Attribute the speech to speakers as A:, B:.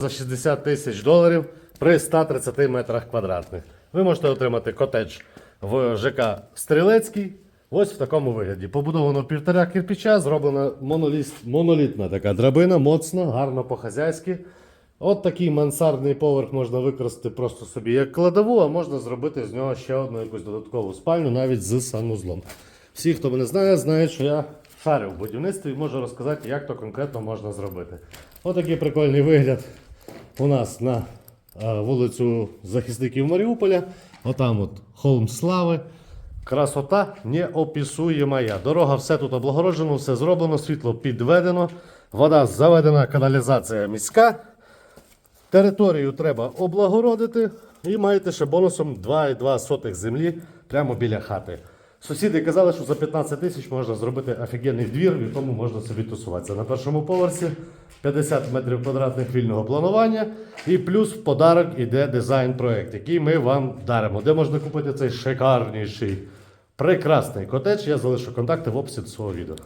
A: за 60 тисяч доларів при 130 метрах квадратних. Ви можете отримати котедж в ЖК Стрілецький. Ось в такому вигляді. Побудовано півтора кирпича, зроблена моноліт, монолітна така драбина, моцно, гарно по-хазяйськи. От такий мансардний поверх можна використати просто собі як кладову, а можна зробити з нього ще одну якусь додаткову спальню, навіть з санузлом. Всі, хто мене знає, знають, що я шарю в будівництві і можу розказати, як то конкретно можна зробити. Ось такий прикольний вигляд у нас на е, вулицю захисників Маріуполя. Отам от холм слави. Красота неописуємая. Дорога все тут облагороджено, все зроблено, світло підведено, вода заведена, каналізація міська. Територію треба облагородити і маєте ще бонусом 2,2 сотих землі прямо біля хати. Сусіди казали, що за 15 тисяч можна зробити офігенний двір, в якому можна собі тусуватися. На першому поверсі 50 метрів квадратних вільного планування. І плюс в подарок іде дизайн-проект, який ми вам даримо. Де можна купити цей шикарніший, прекрасний котедж. Я залишу контакти в описі до свого відео.